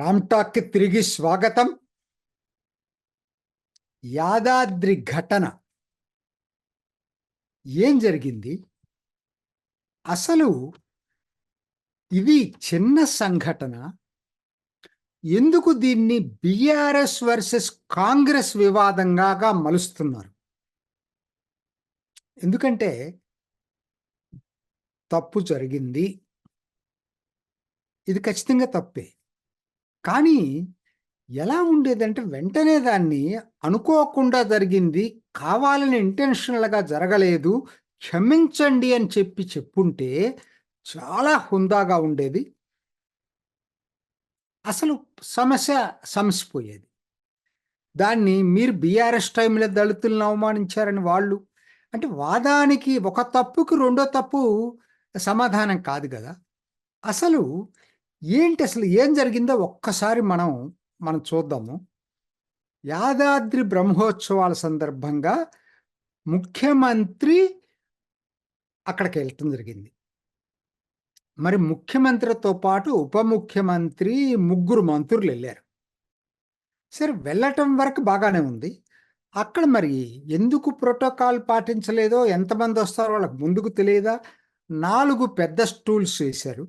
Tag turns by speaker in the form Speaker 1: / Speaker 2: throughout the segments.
Speaker 1: రామ్టాక్కి తిరిగి స్వాగతం. యాదాద్రి ఘటన. ఏం జరిగింది? అసలు ఇది చిన్న సంఘటన? ఎందుకు దీన్ని బీఆర్ఎస్ వర్సెస్ కాంగ్రెస్ వివాదంగా మలుస్తున్నారు? ఎందుకంటే తప్పు జరిగింది. ఇది ఖచ్చితంగా తప్పే. కానీ ఎలా ఉండేదంటే వెంటనే దాన్ని అనుకోకుండా జరిగింది. కావాలని ఇంటెన్షనల్గా జరగలేదు. క్షమించండి అని చెప్పి చెప్పుంటే చాలా హుందాగా ఉండేది. అసలు సమస్య సమసిపోయేది. దాన్ని మీరు బీఆర్ఎస్ టైంలో దళితులను అవమానించారని వాళ్ళు. అంటే వాదానికి ఒక తప్పుకి రెండో తప్పు సమాధానం కాదు కదా. అసలు ఏంటి అసలు ఏం జరిగిందో ఒక్కసారి మనం మనం చూద్దాము. యాదాద్రి బ్రహ్మోత్సవాల సందర్భంగా ముఖ్యమంత్రి అక్కడికి వెళ్ళటం జరిగింది. మరి ముఖ్యమంత్రితో పాటు ఉప ముఖ్యమంత్రి ముగ్గురు మంత్రులు వెళ్ళారు. సరే వెళ్ళటం వరకు బాగానే ఉంది. అక్కడ మరి ఎందుకు ప్రోటోకాల్ పాటించలేదో ఎంతమంది వస్తారో వాళ్ళకి ముందుకు తెలియదా? నాలుగు పెద్ద స్టూల్స్ వేశారు.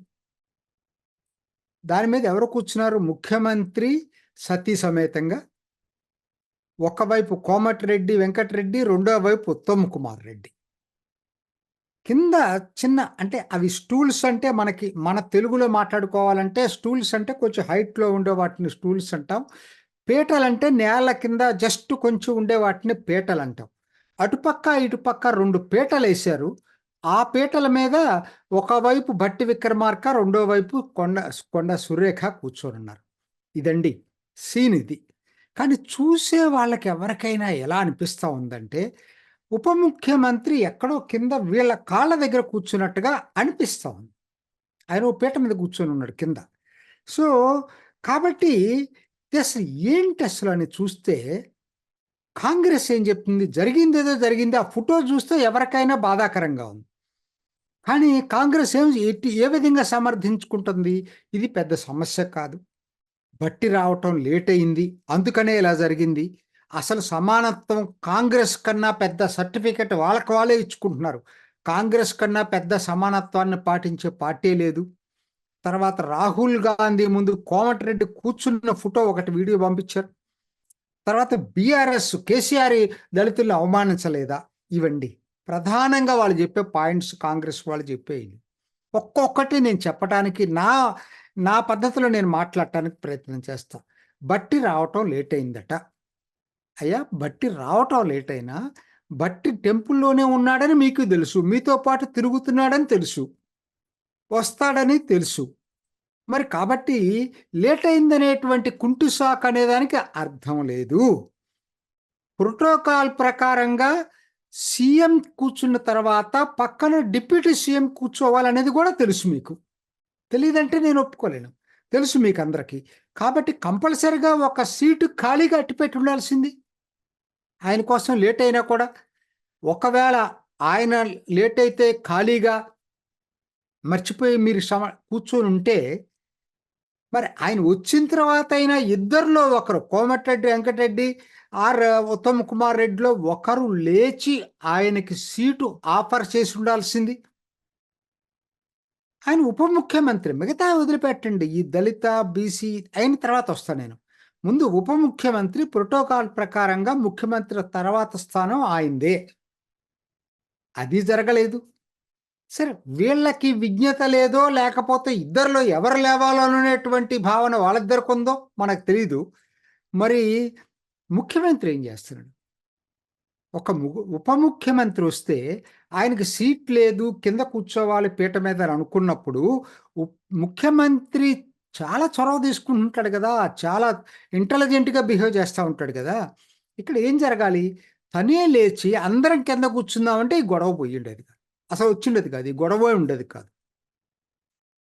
Speaker 1: దాని మీద ఎవరు కూర్చున్నారు? ముఖ్యమంత్రి సతీ సమేతంగా. ఒకవైపు కోమటిరెడ్డి వెంకటరెడ్డి రెండో వైపు ఉత్తమ్ కుమార్ రెడ్డి. కింద చిన్న అంటే అవి స్టూల్స్ అంటే మనకి మన తెలుగులో మాట్లాడుకోవాలంటే స్టూల్స్ అంటే కొంచెం హైట్లో ఉండే వాటిని స్టూల్స్ అంటాం. పీటలు అంటే నేల కింద జస్ట్ కొంచెం ఉండే వాటిని పీటలు అంటాం. అటుపక్క ఇటుపక్క రెండు పీటలు వేశారు ఆ పీటల మీద ఒకవైపు భట్టి విక్రమార్క రెండో వైపు కొండ కొండ సురేఖ కూర్చొని ఉన్నారు ఇదండి సీన్ ఇది కానీ చూసే వాళ్ళకి ఎవరికైనా ఎలా అనిపిస్తూ ఉందంటే ఉప ముఖ్యమంత్రి ఎక్కడో కింద వీళ్ళ కాళ్ళ దగ్గర కూర్చున్నట్టుగా అనిపిస్తూ ఉంది. ఆయన ఓ పీట మీద కూర్చొని ఉన్నాడు కింద. సో కాబట్టి అసలు ఏంటి అసలు అని చూస్తే కాంగ్రెస్ ఏం చెప్తుంది? జరిగింది ఏదో జరిగింది. ఆ ఫోటో చూస్తే ఎవరికైనా బాధాకరంగా ఉంది. కానీ కాంగ్రెస్ ఏం ఏ విధంగా సమర్థించుకుంటుంది? ఇది పెద్ద సమస్య కాదు. బట్టి రావటం లేట్ అయింది. అందుకనే ఇలా జరిగింది. అసలు సమానత్వం కాంగ్రెస్ కన్నా పెద్ద సర్టిఫికెట్ వాళ్ళకి వాళ్ళే ఇచ్చుకుంటున్నారు. కాంగ్రెస్ కన్నా పెద్ద సమానత్వాన్ని పాటించే పార్టీ లేదు. తర్వాత రాహుల్ గాంధీ ముందు కోమటిరెడ్డి కూర్చున్న ఫోటో ఒకటి వీడియో పంపించారు. తర్వాత బీఆర్ఎస్ కేసీఆర్ దళితులను అవమానించలేదా? ఇవండి. ప్రధానంగా వాళ్ళు చెప్పే పాయింట్స్ కాంగ్రెస్ వాళ్ళు చెప్పేవి ఒక్కొక్కటి నేను చెప్పడానికి నా నా పద్ధతిలో నేను మాట్లాడటానికి ప్రయత్నం చేస్తా. బట్టి రావటం లేట్ అయిందట. అయ్యా బట్టి రావటం లేట్ అయినా బట్టి టెంపుల్లోనే ఉన్నాడని మీకు తెలుసు. మీతో పాటు తిరుగుతున్నాడని తెలుసు. వస్తాడని తెలుసు. మరి కాబట్టి లేట్ అయిందనేటువంటి కుంటు సాక్ అనేదానికి అర్థం లేదు. ప్రోటోకాల్ ప్రకారంగా సీఎం కూర్చున్న తర్వాత పక్కన డిప్యూటీ సీఎం కూర్చోవాలనేది కూడా తెలుసు మీకు. తెలియదంటే నేను ఒప్పుకోలేను. తెలుసు మీకు అందరికీ. కాబట్టి కంపల్సరిగా ఒక సీటు ఖాళీగా అట్టిపెట్టి ఉండాల్సింది. ఆయన కోసం లేట్ అయినా కూడా. ఒకవేళ ఆయన లేట్ అయితే ఖాళీగా మర్చిపోయి మీరు సమ కూర్చొని ఉంటే మరి ఆయన వచ్చిన తర్వాత అయినా ఇద్దరిలో ఒకరు కోమటిరెడ్డి వెంకటరెడ్డి ఆర్ ఉత్తమ్ కుమార్ రెడ్డిలో ఒకరు లేచి ఆయనకి సీటు ఆఫర్ చేసి ఉండాల్సింది. ఆయన ఉప ముఖ్యమంత్రి. మిగతా వదిలిపెట్టండి. ఈ దళిత బీసీ అయిన తర్వాత వస్తాను నేను. ముందు ఉప ముఖ్యమంత్రి ప్రోటోకాల్ ప్రకారంగా ముఖ్యమంత్రి తర్వాత స్థానం ఆయిందే అది జరగలేదు. సరే వీళ్ళకి విజ్ఞత లేదో లేకపోతే ఇద్దరిలో ఎవరు లేవాలో అనేటువంటి భావన వాళ్ళిద్దరికి ఉందో మనకు తెలీదు. మరి ముఖ్యమంత్రి ఏం చేస్తున్నాడు? ఒక ఉప ముఖ్యమంత్రి వస్తే ఆయనకి సీట్ లేదు కింద కూర్చోవాలి పీట మీద అని అనుకున్నప్పుడు ముఖ్యమంత్రి చాలా చొరవ తీసుకుంటుంటాడు కదా చాలా ఇంటెలిజెంట్గా బిహేవ్ చేస్తూ ఉంటాడు కదా. ఇక్కడ ఏం జరగాలి? తనే లేచి అందరం కింద కూర్చుందామంటే ఈ గొడవ పోయి ఉండేది కాదు. అసలు వచ్చిండేది కాదు ఈ గొడవ ఉండేది కాదు.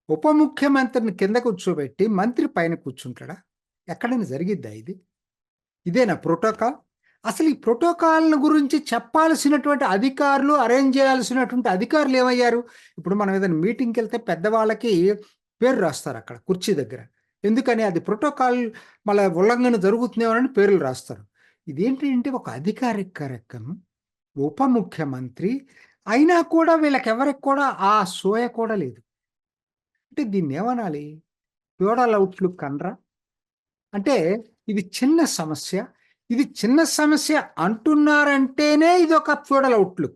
Speaker 1: ఉప ముఖ్యమంత్రిని కింద కూర్చోబెట్టి మంత్రి పైన కూర్చుంటాడా? ఎక్కడైనా జరిగిద్దా ఇది? ఇదేనా ప్రోటోకాల్? అసలు ఈ ప్రోటోకాల్ గురించి చెప్పాల్సినటువంటి అధికారులు అరేంజ్ చేయాల్సినటువంటి అధికారులు ఏమయ్యారు? ఇప్పుడు మనం ఏదైనా మీటింగ్కి వెళ్తే పెద్దవాళ్ళకి పేరు రాస్తారు అక్కడ కుర్చీ దగ్గర. ఎందుకని? అది ప్రోటోకాల్ మళ్ళీ ఉల్లంఘన జరుగుతుందేమోనని పేర్లు రాస్తారు. ఇదేంటంటే ఒక అధికారిక కార్యక్రమం ఉప ముఖ్యమంత్రి అయినా కూడా వీళ్ళకి ఎవరికి కూడా ఆ సోయ కూడా లేదు. అంటే దీన్ని ఏమనాలి ప్యూడల్ అవుట్లుక్ అనరా అంటే ఇది చిన్న సమస్య. ఇది చిన్న సమస్య అంటున్నారంటేనే ఇది ఒక ఫ్యూడల్ అవుట్లుక్.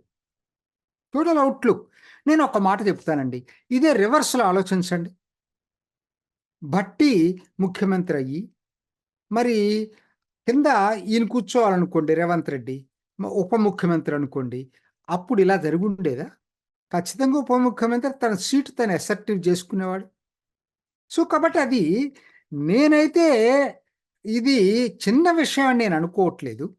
Speaker 1: Feudal outlook. నేను ఒక మాట చెప్తానండి. ఇదే రివర్స్లో ఆలోచించండి. భట్టి ముఖ్యమంత్రి అయ్యి మరి కింద ఈయన కూర్చోవాలనుకోండి రేవంత్ రెడ్డి ఉప ముఖ్యమంత్రి అనుకోండి అప్పుడు ఇలా జరుగుండేదా? ఉండేదా ఖచ్చితంగా ఉప ముఖ్యమంత్రి తన సీటు తను ఎసెప్టివ్ చేసుకునేవాడు. సో కాబట్టి అది నేనైతే ఇది చిన్న విషయం అని నేను అనుకోవట్లేదు.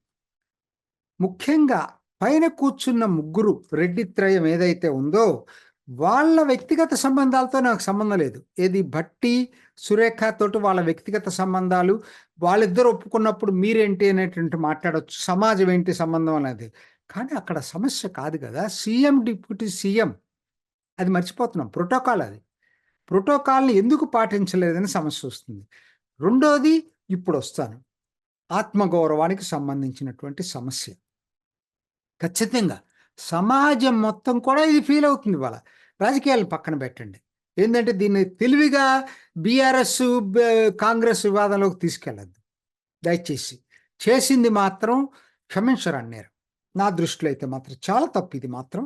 Speaker 1: ముఖ్యంగా పైన కూర్చున్న ముగ్గురు రెడ్డి త్రయం ఏదైతే ఉందో వాళ్ళ వ్యక్తిగత సంబంధాలతో నాకు సంబంధం లేదు. ఏది భట్టి సురేఖ తోటి వాళ్ళ వ్యక్తిగత సంబంధాలు వాళ్ళిద్దరు ఒప్పుకున్నప్పుడు మీరేంటి అనేటువంటి మాట్లాడవచ్చు సమాజం ఏంటి సంబంధం అనేది. కానీ అక్కడ సమస్య కాదు కదా. CM deputy CM. అది మర్చిపోతున్నాం. ప్రోటోకాల్ అది. ప్రోటోకాల్ని ఎందుకు పాటించలేదని సమస్య వస్తుంది. రెండోది ఇప్పుడు వస్తాను ఆత్మగౌరవానికి సంబంధించినటువంటి సమస్య. ఖచ్చితంగా సమాజం మొత్తం కూడా ఇది ఫీల్ అవుతుంది వాళ్ళ రాజకీయాలను పక్కన పెట్టండి. ఏంటంటే దీన్ని తెలివిగా బీఆర్ఎస్ కాంగ్రెస్ వివాదంలోకి తీసుకెళ్ళద్దు. దయచేసి చేసింది మాత్రం క్షమించరు అన్నారు నా దృష్టిలో అయితే మాత్రం చాలా తప్పు ఇది మాత్రం.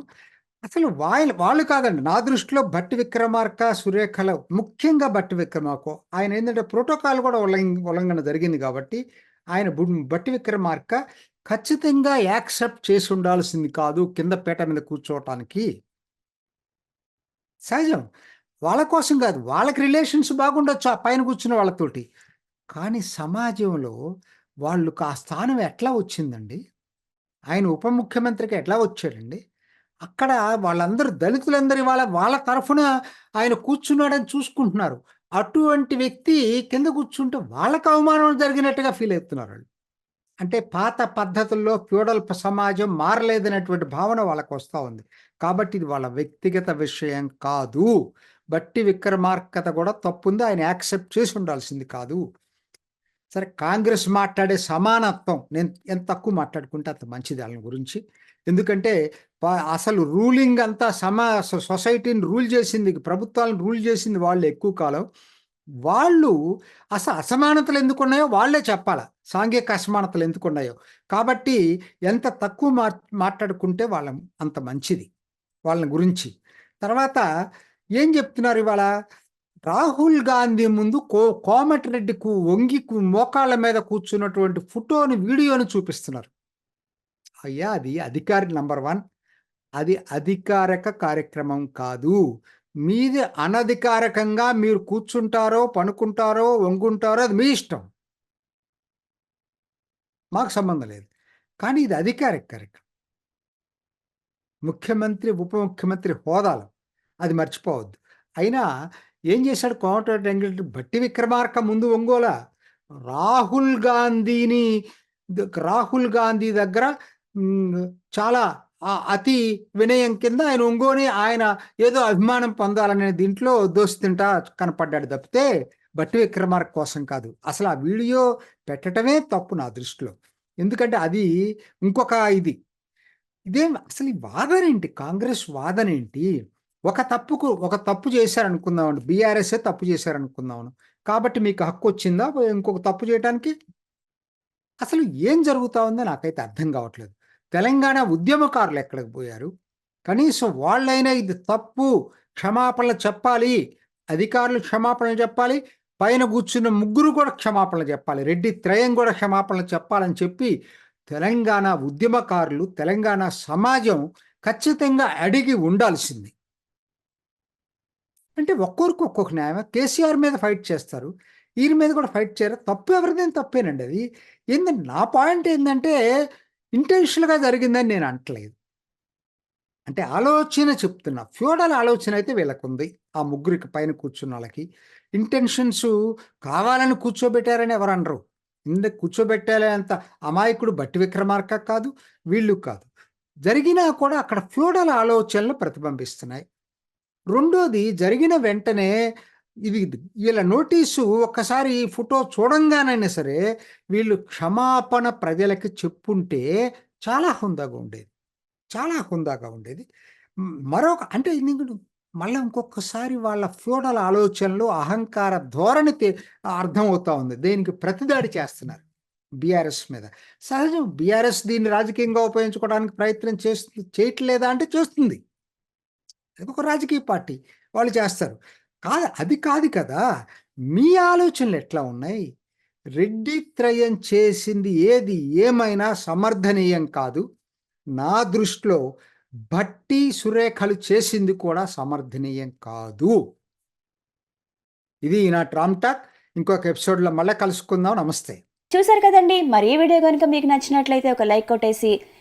Speaker 1: అసలు వాళ్ళు వాళ్ళు కాదండి. నా దృష్టిలో భట్టి విక్రమార్క సురేఖల ముఖ్యంగా భట్టి విక్రమార్క. ఆయన ఏంటంటే ప్రోటోకాల్ కూడా ఉల్లంఘ ఉల్లంఘన జరిగింది కాబట్టి ఆయన భట్టి విక్రమార్క ఖచ్చితంగా యాక్సెప్ట్ చేసి ఉండాల్సింది కాదు కింద పేట మీద కూర్చోవటానికి. సహజం. వాళ్ళ కోసం కాదు వాళ్ళకి రిలేషన్స్ బాగుండొచ్చు ఆ పైన కూర్చున్న వాళ్ళతోటి. కానీ సమాజంలో వాళ్ళకు ఆ స్థానం ఎట్లా వచ్చిందండి? ఆయన ఉప ముఖ్యమంత్రికి ఎట్లా వచ్చాడండి? అక్కడ వాళ్ళందరూ దళితులందరి వాళ్ళ వాళ్ళ తరఫున ఆయన కూర్చున్నాడని చూసుకుంటున్నారు. అటువంటి వ్యక్తి కింద కూర్చుంటే వాళ్ళకు అవమానం జరిగినట్టుగా ఫీల్ అవుతున్నారు వాళ్ళు. అంటే పాత పద్ధతుల్లో ఫ్యూడల్ సమాజం మారలేదనేటువంటి భావన వాళ్ళకు వస్తూ ఉంది. కాబట్టి ఇది వాళ్ళ వ్యక్తిగత విషయం కాదు. బట్టి విక్రమార్కత కూడా తప్పుంది. ఆయన యాక్సెప్ట్ చేసి ఉండాల్సింది కాదు. సరే కాంగ్రెస్ మాట్లాడే సమానత్వం నేను ఎంత తక్కువ మాట్లాడుకుంటే అంత మంచిది వాళ్ళ గురించి. ఎందుకంటే అసలు రూలింగ్ అంతా సమా సొసైటీని రూల్ చేసింది ప్రభుత్వాలను రూల్ చేసింది వాళ్ళు ఎక్కువ కాలం. వాళ్ళు అసలు అసమానతలు ఎందుకు ఉన్నాయో వాళ్ళే చెప్పాల. సాంఘిక అసమానతలు ఎందుకు ఉన్నాయో కాబట్టి ఎంత తక్కువ మా మాట్లాడుకుంటే వాళ్ళ అంత మంచిది వాళ్ళని గురించి. తర్వాత ఏం చెప్తున్నారు ఇవాళ? రాహుల్ గాంధీ ముందు కో కోమటిరెడ్డికు వంగి మోకాళ్ళ మీద కూర్చున్నటువంటి ఫోటోని వీడియోని చూపిస్తున్నారు. అయ్యా అది అధికారి నంబర్ వన్. అది అధికారిక కార్యక్రమం కాదు. మీది అనధికారికంగా మీరు కూర్చుంటారో పనుకుంటారో వంగుంటారో అది మీ ఇష్టం. మాకు సంబంధం లేదు. కానీ ఇది అధికారిక కార్యక్రమం. ముఖ్యమంత్రి ఉప ముఖ్యమంత్రి హోదాలు. అది మర్చిపోవద్దు. అయినా ఏం చేశాడు? కోమటిరెడ్డి వెంకటరెడ్డి భట్టి విక్రమార్క ముందు ఒంగోల. రాహుల్ గాంధీని ద- రాహుల్ గాంధీ దగ్గర చాలా అతి వినయం కింద ఆయన ఒంగోని ఆయన ఏదో అభిమానం పొందాలనే దీంట్లో దోస్తుంటా కనపడ్డాడు తప్పితే బట్టి విక్రమార్క కోసం కాదు. అసలు ఆ వీడియో పెట్టడమే తప్పు నా దృష్టిలో. ఎందుకంటే అది ఇంకొక ఇది. ఇదేం అసలు ఈ వాదనేంటి? కాంగ్రెస్ వాదనేంటి? ఒక తప్పుకు ఒక తప్పు చేశారనుకుందామండి బీఆర్ఎస్ఏ తప్పు చేశారనుకుందామను. కాబట్టి మీకు హక్కు వచ్చిందా? ఇంకొక తప్పు చేయడానికి అసలు ఏం జరుగుతా ఉందో నాకైతే అర్థం కావట్లేదు. తెలంగాణ ఉద్యమకారులు ఎక్కడికి పోయారు? కనీసం వాళ్ళైనా ఇది తప్పు క్షమాపణలు చెప్పాలి అధికారులు క్షమాపణలు చెప్పాలి పైన కూర్చున్న ముగ్గురు కూడా క్షమాపణలు చెప్పాలి రెడ్డి త్రయం కూడా క్షమాపణలు చెప్పాలని చెప్పి తెలంగాణ ఉద్యమకారులు తెలంగాణ సమాజం ఖచ్చితంగా అడిగి ఉండాల్సింది. అంటే ఒక్కొరికి ఒక్కొక్క న్యాయం. కేసీఆర్ మీద ఫైట్ చేస్తారు. ఈయన మీద కూడా ఫైట్ చేయరు. తప్పు ఎవరిదేం తప్పేనండి అది. ఏంటంటే నా పాయింట్ ఏంటంటే ఇంటెన్షనల్గా జరిగిందని నేను అంటలేదు అంటే ఆలోచన చెప్తున్నా. ఫ్యూడల్ ఆలోచన అయితే వీళ్ళకు ఉంది ఆ ముగ్గురికి పైన కూర్చున్న వాళ్ళకి. ఇంటెన్షన్స్ కావాలని కూర్చోబెట్టారని ఎవరు అనరు. ఇంద కూర్చోబెట్టాలే అంత అమాయకుడు బట్టి విక్రమార్క కాదు వీళ్ళు కాదు. జరిగినా కూడా అక్కడ ఫ్యూడల్ ఆలోచనలు ప్రతిబింబిస్తున్నాయి. రెండోది జరిగిన వెంటనే ఇది వీళ్ళ నోటీసు ఒక్కసారి ఫోటో చూడంగానైనా సరే వీళ్ళు క్షమాపణ ప్రజలకి చెప్పుంటే చాలా హుందాగా ఉండేది. చాలా హుందాగా ఉండేది. మరొక అంటే నీకు మళ్ళీ ఇంకొకసారి వాళ్ళ ఫ్యూడల్ ఆలోచనలు అహంకార ధోరణి తె- అర్థం అవుతా ఉంది. దేనికి ప్రతిదాడి చేస్తున్నారు బీఆర్ఎస్ మీద. సహజం బీఆర్ఎస్ దీన్ని రాజకీయంగా ఉపయోగించుకోవడానికి ప్రయత్నం చేస్తు చేయట్లేదా అంటే చేస్తుంది. ఒక రాజకీయ పార్టీ వాళ్ళు చేస్తారు. కాదు అది కాదు కదా మీ ఆలోచనలు ఎట్లా ఉన్నాయి? రెడ్డి త్రయం చేసింది ఏది? ఏమైనా సమర్థనీయం కాదు. నా దృష్టిలో భట్టి సురేఖలు చేసింది కూడా సమర్థనీయం కాదు. ఇది నా ట్రామ్ టాక్. ఇంకొక ఎపిసోడ్లో మళ్ళీ కలుసుకుందాం. నమస్తే.
Speaker 2: చూసారు కదండి మరి ఈ వీడియో కనుక మీకు నచ్చినట్లయితే ఒక లైక్ కొట్టేసి